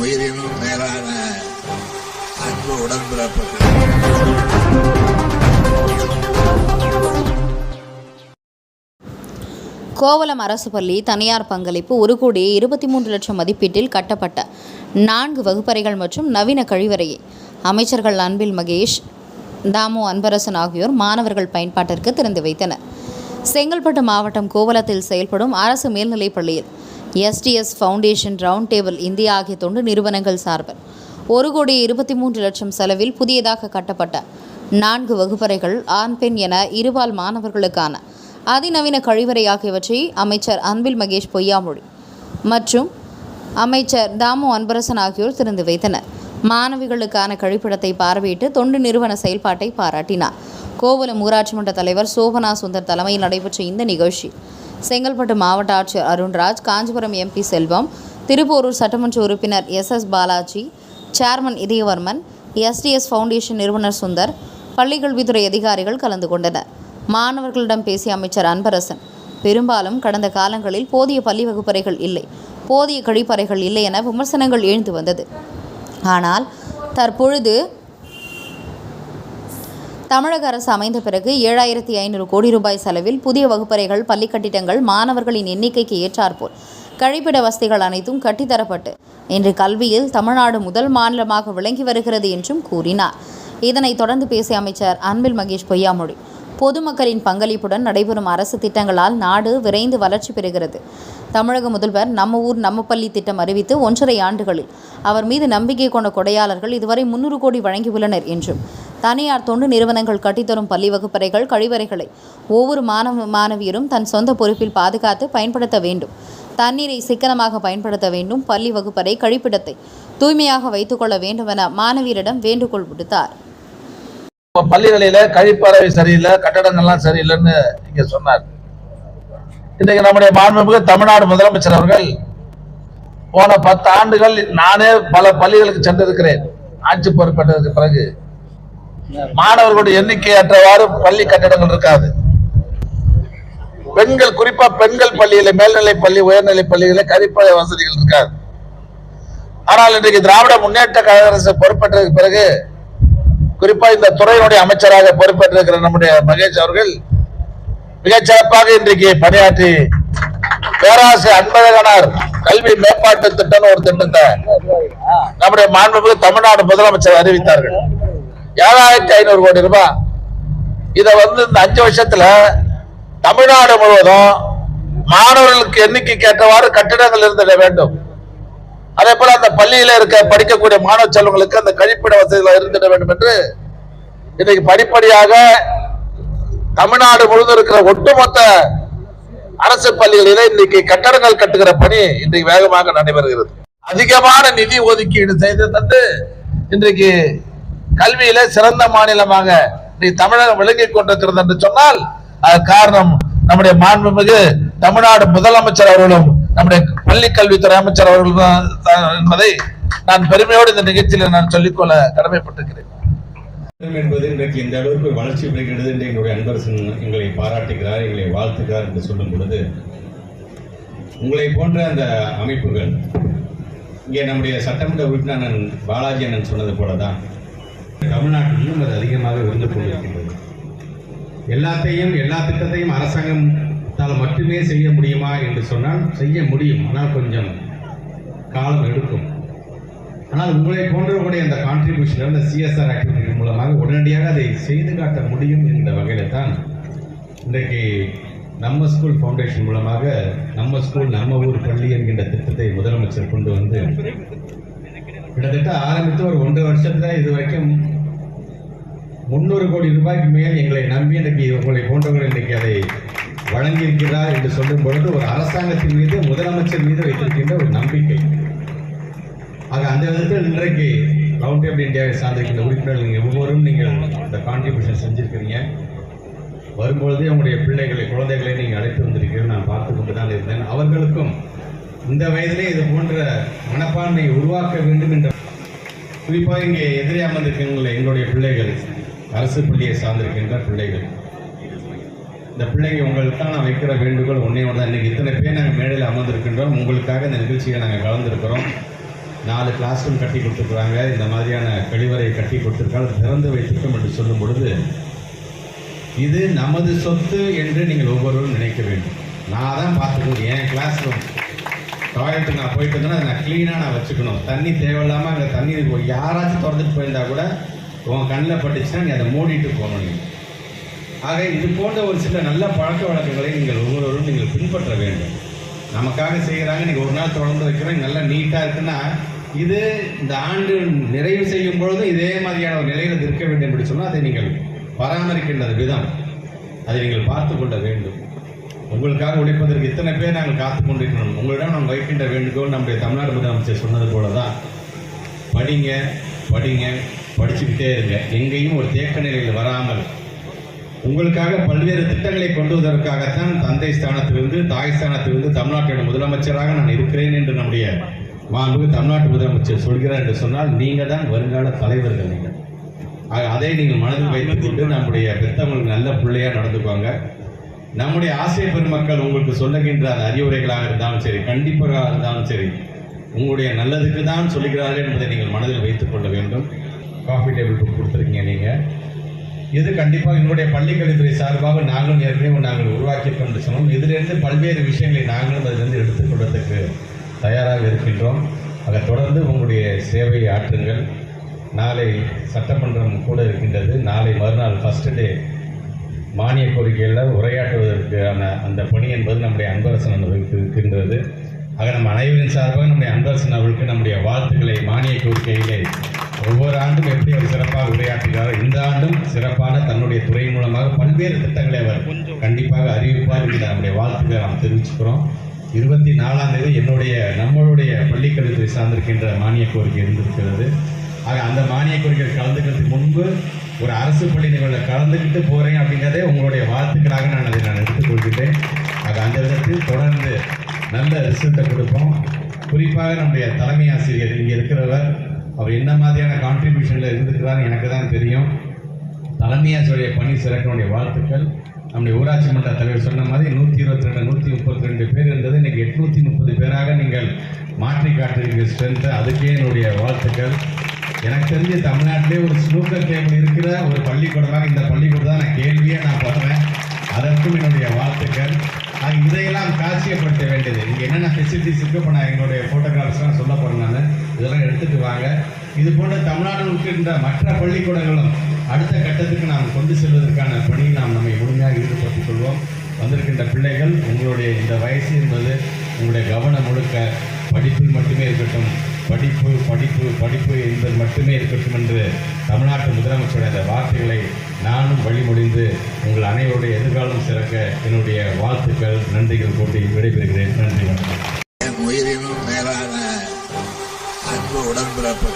உயிரினும் மேலான அன்பு உடன்பிறப்புகள். கோவளம் அரசு பள்ளி தனியார் பங்களிப்பு ஒரு கோடி இருபத்தி மூன்று லட்சம் மதிப்பீட்டில் கட்டப்பட்ட நான்கு வகுப்பறைகள் மற்றும் நவீன கழிவறையை. அமைச்சர்கள் அன்பில் மகேஷ் தாமு அன்பரசன் ஆகியோர் மாணவர்கள் பயன்பாட்டிற்கு திறந்து வைத்தனர். செங்கல்பட்டு மாவட்டம் கோவளத்தில் செயல்படும் அரசு மேல்நிலைப் பள்ளியில் STS foundation round table India ஆகிய தொண்டு நிறுவனங்கள் சார்பில் ஒரு கோடி இருபத்தி மூன்று லட்சம் செலவில் புதியதாக கட்டப்பட்ட நான்கு வகுப்பறைகள் ஆண் பெண் என இருபால் மாணவர்களுக்கான அதிநவீன கழிவறை ஆகியவற்றை அமைச்சர் அன்பில் மகேஷ் பொய்யாமொழி மற்றும் அமைச்சர் தாமு அன்பரசன் ஆகியோர் திறந்து வைத்தனர். மாணவிகளுக்கான கழிப்பிடத்தை பார்வையிட்டு தொண்டு நிறுவன செயல்பாட்டை பாராட்டினார். கோவலம் ஊராட்சி மன்ற தலைவர் சோபனா சுந்தர் தலைமையில் நடைபெற்ற இந்த நிகழ்ச்சி செங்கல்பட்டு மாவட்ட ஆட்சியர் அருண்ராஜ் காஞ்சிபுரம் எம்பி செல்வம் திருப்போரூர் சட்டமன்ற உறுப்பினர் S S Balaji chairman Idhayavarman STS foundation நிறுவனர் சுந்தர் பள்ளிக்கல்வித்துறை அதிகாரிகள் கலந்து கொண்டனர். மாணவர்களிடம் பேசிய அமைச்சர் அன்பரசன் பெரும்பாலும் கடந்த காலங்களில் போதிய பள்ளி வகுப்பறைகள் இல்லை போதிய கழிப்பறைகள் இல்லை என விமர்சனங்கள் எழுந்து வந்தது. ஆனால் தற்பொழுது தமிழக அரசு அமைந்த பிறகு ஏழாயிரத்தி ஐநூறு கோடி ரூபாய் செலவில் புதிய வகுப்பறைகள் பள்ளி கட்டிடங்கள் மாணவர்களின் எண்ணிக்கைக்கு ஏற்றாற்போல் கழிப்பிட வசதிகள் அனைத்தும் கட்டித்தரப்பட்டு இன்று கல்வியில் தமிழ்நாடு முதல் மாநிலமாக விளங்கி வருகிறது என்றும் கூறினார். இதனைத் தொடர்ந்து பேசிய அமைச்சர் அன்பில் மகேஷ் பொய்யாமொழி பொதுமக்களின் பங்களிப்புடன் நடைபெறும் அரசு திட்டங்களால் நாடு விரைந்து வளர்ச்சி பெறுகிறது. தமிழக முதல்வர் நம்ம ஊர் நம்ம பள்ளி திட்டம் அறிவித்து ஒன்றரை ஆண்டுகளில் அவர் மீது நம்பிக்கை கொண்ட கொடையாளர்கள் இதுவரை முன்னூறு கோடி வழங்கியுள்ளனர் என்றும் தனியார் தொண்டு நிறுவனங்கள் கட்டித்தரும் பள்ளி வகுப்பறைகள் கழிவறைகளை ஒவ்வொரு மாணவ மாணவியரும் தன் சொந்த பொறுப்பில் பாதுகாத்து பயன்படுத்த வேண்டும். தண்ணீரை சிக்கனமாக பயன்படுத்த வேண்டும். பள்ளி வகுப்பறை கழிப்பிடத்தை தூய்மையாக வைத்துக்கொள்ள வேண்டும் என மாணவியரிடம் வேண்டுகோள் விடுத்தார். பள்ளிகளில கழிப்பறை சரியில்லை கட்டடங்கள்லாம் சரியில்லைன்னு இங்க சொன்னார். இன்றைக்கு நம்முடைய மாண்புமிகு தமிழ்நாடு முதலமைச்சர் அவர்கள் போன பத்து ஆண்டுகள் நானே பல பள்ளிகளுக்கு சென்றிருக்கிறேன். ஆட்சி பொறுப்பேற்றதுக்கு பிறகு. மாணவர்களுடைய எண்ணிக்கை அற்றவாறு பள்ளி கட்டடங்கள் இருக்காது. பெண்கள் குறிப்பா பெண்கள் பள்ளியில மேல்நிலை பள்ளி உயர்நிலை பள்ளிகளில் கழிப்பறை வசதிகள் இருக்காது. ஆனால் இன்றைக்கு திராவிட முன்னேற்ற கழக அரசு பொறுப்பேற்றதுக்கு பிறகு குறிப்பா இந்த துறையினுடைய அமைச்சராக பொறுப்பேற்றிருக்கிற நம்முடைய மகேஷ் அவர்கள் மிகச் சிறப்பாக இன்றைக்கு பணியாற்றி பேராசை அன்பழகனார் கல்வி மேம்பாட்டு திட்டம்னு ஒரு திட்டத்தை நம்முடைய மாண்புமிகு தமிழ்நாடு முதலமைச்சர் அறிவித்தார்கள். ஏழாயிரத்தி ஐநூறு கோடி ரூபாய். இதை வந்து இந்த அஞ்சு வருஷத்துல தமிழ்நாடு முழுவதும் மாணவர்களுக்கு எண்ணிக்கைக்கு ஏற்றவாறு கட்டிடங்கள் இருந்திட வேண்டும். அதே போல அந்த பள்ளியில இருக்க படிக்கக்கூடிய மாணவ செல்வங்களுக்கு அந்த கழிப்பிட வசதிகள் இருந்திட வேண்டும் என்று இன்னைக்கு படிப்படியாக தமிழ்நாடு முழுவதும் இருக்கிற ஒட்டுமொத்த அரசு பள்ளிகளிலே இன்னைக்கு கட்டடங்கள் கட்டுகிற பணி இன்றைக்கு வேகமாக நடைபெறுகிறது. அதிகமான நிதி ஒதுக்கீடு செய்து தந்து இன்றைக்கு கல்வியில சிறந்த மாநிலமாக நீ தமிழகம் விளங்கிக் கொண்டிருக்கிறது என்று சொன்னால் அது காரணம் நம்முடைய மாண்புமிகு தமிழ்நாடு முதலமைச்சர் அவர்களும் நம்முடைய பள்ளி கல்வித்துறை அமைச்சர் அவர்களும் தான் என்பதை நான் பெருமையோடு இந்த நிகழ்ச்சியில் நான் சொல்லிக்கொள்ள கடமைப்பட்டிருக்கிறேன். என்பது இன்றைக்கு இந்த அளவுக்கு வளர்ச்சி பெறுகிறது என்று எங்களுடைய அன்பரசன் எங்களை பாராட்டுகிறார் எங்களை வாழ்த்துகிறார் என்று சொல்லும் பொழுது உங்களை போன்ற அந்த அமைப்புகள் இங்கே நம்முடைய சட்டமன்ற உறுப்பினர் பாலாஜி அண்ணன் சொன்னது போல தான் தமிழ்நாட்டிலும் அது அதிகமாக இருந்து கொண்டிருக்கின்றது. எல்லாத்தையும் எல்லா திட்டத்தையும் அரசாங்கத்தால் மட்டுமே செய்ய முடியுமா என்று சொன்னால் செய்ய முடியும். ஆனால் கொஞ்சம் காலம் எடுக்கும். ஆனால் உங்களை போன்றவர்களுடைய அந்த கான்ட்ரிபியூஷன் அந்த சிஎஸ்ஆர் ஆக்டிவிட்டி மூலமாக உடனடியாக அதை செய்து காட்ட முடியும் என்ற வகையில் தான் இன்றைக்கு நம்ம ஸ்கூல் ஃபவுண்டேஷன் மூலமாக நம்ம ஸ்கூல் நம்ம ஊர் பள்ளி என்கின்ற திட்டத்தை முதலமைச்சர் கொண்டு வந்து கிட்டத்தட்ட ஆரம்பித்து ஒரு ஒன்றரை வருஷத்துல இது வரைக்கும் முந்நூறு கோடி ரூபாய்க்கு மேல் எங்களை நம்பி இன்றைக்கு உங்களை போன்றவர்கள் இன்றைக்கு அதை வழங்கியிருக்கிறார் என்று சொல்லும் பொழுது ஒரு அரசாங்கத்தின் மீது முதலமைச்சர் மீது வைத்திருக்கின்ற ஒரு நம்பிக்கை. ஆக அந்த விதத்தில் இன்றைக்கு ரவுண்ட் டேபிள் இந்தியாவை சார்ந்திருக்கின்ற உறுப்பினர்கள் நீங்கள் ஒவ்வொருவரும் நீங்கள் இந்த கான்ட்ரிபியூஷன் செஞ்சுருக்கிறீங்க. வரும்பொழுதே உங்களுடைய பிள்ளைகளை குழந்தைகளை நீங்கள் அழைத்து வந்திருக்கிறீர்கள். நான் பார்த்து கொண்டு தான் இருந்தேன். அவர்களுக்கும் இந்த வயதிலே இது போன்ற மனப்பான்மையை உருவாக்க வேண்டும் என்ற குறிப்பாக இங்கே எதிரே அமர்ந்திருக்கின்ற எங்களுடைய பிள்ளைகள் அரசு பள்ளியை சார்ந்திருக்கின்ற பிள்ளைகள். இந்த பிள்ளைங்க உங்களுக்காக நான் வைக்கிற வேண்டுகோள் ஒன்றே ஒன்று தான் இன்றைக்கி இத்தனை பேர் நாங்கள் மேடையில் அமர்ந்திருக்கின்றோம். உங்களுக்காக இந்த நிகழ்ச்சியை நாங்கள் கலந்துருக்கிறோம். நாலு கிளாஸ் ரூம் கட்டி கொடுத்துருக்குறாங்க. இந்த மாதிரியான கழிவறை கட்டி கொடுத்துருக்காங்க. திறந்து வைத்திருக்கோம் என்று சொல்லும் பொழுது இது நமது சொத்து என்று நீங்கள் ஒவ்வொருவரும் நினைக்க வேண்டும். நான் தான் பார்த்துக்கணும். என் கிளாஸ் ரூம் டாய்லெட்டுக்கு நான் போயிட்டு இருந்தேன்னா அதை நான் க்ளீனாக நான் வச்சுக்கணும். தண்ணி தேவையில்லாமல் அங்கே தண்ணி யாராச்சும் திறந்துட்டு போயிருந்தா கூட உன் கண்ணில் பட்டுச்சுன்னா நீ அதை மூடிட்டு போகணும் நீங்கள் ஆக இது போன்ற ஒரு சில நல்ல பழக்க வழக்கங்களை நீங்கள் ஒவ்வொருவரும் நீங்கள் பின்பற்ற வேண்டும். நமக்காக செய்கிறாங்க நீங்கள் ஒரு நாள் தொடர்ந்து வைக்கிறோம் நல்லா நீட்டாக இருக்குன்னா இது இந்த ஆண்டு நிறைவு செய்யும் பொழுது இதே மாதிரியான ஒரு நிலையில் இருக்க வேண்டும் என்று சொன்னால் அதை நீங்கள் பராமரிக்கின்ற விதம். அதை நீங்கள் பார்த்து கொள்ள வேண்டும். உங்களுக்காக உழைப்பதற்கு இத்தனை பேர் நாங்கள் காத்து கொண்டிருக்கிறோம். உங்களிடம் நாம் வைக்கின்ற வேண்டுகோள் நம்முடைய தமிழ்நாடு முதலமைச்சர் சொன்னது போல தான் படிங்க படிங்க படிச்சுக்கிட்டே இருங்க. எங்கேயும் ஒரு தேக்க நிலையில் வராமல். உங்களுக்காக பல்வேறு திட்டங்களை கொண்டு வருவதற்காகத்தான் தந்தை ஸ்தானத்திலிருந்து தாய் ஸ்தானத்திலிருந்து தமிழ்நாட்டின் முதலமைச்சராக நான் இருக்கிறேன் என்று நம்முடைய மாண்பு தமிழ்நாட்டு முதலமைச்சர் சொல்கிறார் என்று சொன்னால் நீங்கள் தான் வருங்கால தலைவர்கள் நீங்கள். ஆக அதை நீங்கள் மனதில் வைத்துக் கொண்டு நம்முடைய பெத்தவங்களுக்கு நல்ல பிள்ளையாக நடந்துக்குவாங்க நம்முடைய ஆசிரிய பெருமக்கள் உங்களுக்கு சொல்லுகின்ற அந்த அறிவுரைகளாக இருந்தாலும் சரி கண்டிப்பாக இருந்தாலும் சரி உங்களுடைய நல்லதுக்கு தான் சொல்லுகிறார்கள் என்பதை நீங்கள் மனதில் வைத்துக் கொள்ள காஃபி டேபிள் புக் கொடுத்துருக்கீங்க நீங்கள் இது கண்டிப்பாக எங்களுடைய பள்ளிக்கல்வித்துறை சார்பாக நாங்களும் ஏற்கனவே நாங்கள் உருவாக்கியிருக்கோம் என்று சொன்னோம் இதிலிருந்து பல்வேறு விஷயங்களை நாங்களும் அதிலிருந்து எடுத்துக்கொள்வதற்கு தயாராக இருக்கின்றோம். அதை தொடர்ந்து உங்களுடைய சேவையை ஆற்றுங்கள். நாளை சட்டமன்றம் கூட இருக்கின்றது. நாளை மறுநாள் ஃபஸ்ட்டு டே மானிய கோரிக்கையில் உரையாற்றுவதற்கான அந்த பணி என்பது நம்முடைய அன்பரசன் அவர்களுக்கு இருக்கின்றது. ஆக நம்ம அனைவரின் சார்பாக நம்முடைய அன்பரசன் அவர்களுக்கு நம்முடைய வாழ்த்துக்களை மானிய கோரிக்கையிலே ஒவ்வொரு ஆண்டும் எப்படி அவர் சிறப்பாக உரையாற்றுகிறாரோ இந்த ஆண்டும் சிறப்பான தன்னுடைய துறை மூலமாக பல்வேறு திட்டங்களை அவர் கண்டிப்பாக அறிவிப்பார் என்ற நம்முடைய வாழ்த்துக்களை நாம் தெரிவிச்சுக்கிறோம். இருபத்தி நாலாம் தேதி என்னுடைய நம்மளுடைய பள்ளிக்கல்வித்துறை சார்ந்திருக்கின்ற மானிய கோரிக்கை இருந்திருக்கிறது. ஆக அந்த மானிய கோரிக்கையில் கலந்துக்கிறதுக்கு முன்பு ஒரு அரசு பள்ளி நிகழ்வில் கலந்துக்கிட்டு போகிறேன் அப்படிங்கிறதே உங்களுடைய வாழ்த்துக்களாக நான் அதை நான் எடுத்துக்கொள்கிறேன் ஆக அந்த விதத்தில் தொடர்ந்து நல்ல ரிசல்ட்டை கொடுப்போம். குறிப்பாக நம்முடைய தலைமை ஆசிரியர் இங்கே இருக்கிறவர் அவர் என்ன மாதிரியான கான்ட்ரிபியூஷனில் இருந்திருக்கிறார் எனக்கு தான் தெரியும் தலைமை பணி சிறக்கனுடைய வாழ்த்துக்கள். நம்முடைய ஊராட்சி மன்ற தலைவர் சொன்ன மாதிரி நூற்றி இருபத்தி ரெண்டு நூற்றி முப்பத்தி ரெண்டு பேர் இருந்தது. இன்னைக்கு எட்நூற்றி முப்பது பேராக நீங்கள் மாற்றி காட்டுறீங்க ஸ்ட்ரென்த்து அதுக்கே என்னுடைய வாழ்த்துக்கள். எனக்கு தெரிஞ்சு தமிழ்நாட்டிலே ஒரு ஸ்னூக்கர் டேபிள் இருக்கிற ஒரு பள்ளிக்கூடமாக இந்த பள்ளிக்கூடம் தான் நான் கேள்வியே நான் பண்ணுறேன் அதற்கும் என்னுடைய வாழ்த்துக்கள். ஆக இதையெல்லாம் காட்சியப்படுத்த வேண்டியது. இங்கே என்னென்ன ஃபெசிலிட்டிஸ் இருக்கு? இப்போ நான் எங்களுடைய ஃபோட்டோகிராஃபர்ஸ்லாம் சொல்ல போகிறேன் நான். இதெல்லாம் எடுத்துட்டு வாங்க. இது போன்ற தமிழ்நாடு இருக்கின்ற மற்ற பள்ளிக்கூடங்களும் அடுத்த கட்டத்துக்கு நாம் கொண்டு செல்வதற்கான பணியில் நாம் நம்மை முழுமையாக ஈடுபடுத்திக் கொள்வோம். வந்திருக்கின்ற பிள்ளைகள் உங்களுடைய இந்த வயசு என்பது உங்களுடைய கவனம் முழுக்க படிப்பில் மட்டுமே இருக்கட்டும் படிப்பு படிப்பு படிப்பு என்பது மட்டுமே இருக்கட்டும் என்று தமிழ்நாட்டு முதலமைச்சருடைய அந்த வார்த்தைகளை நானும் வழிமொழிந்து அனைவருடைய எதிர்காலம் சிறக்க என்னுடைய வாழ்த்துக்கள் நன்றிகள் கூட்டி விடைபெறுகிறேன். நன்றி வணக்கம். என் உயிரினும் மேலான அன்பு உடன்பிறப்புகள்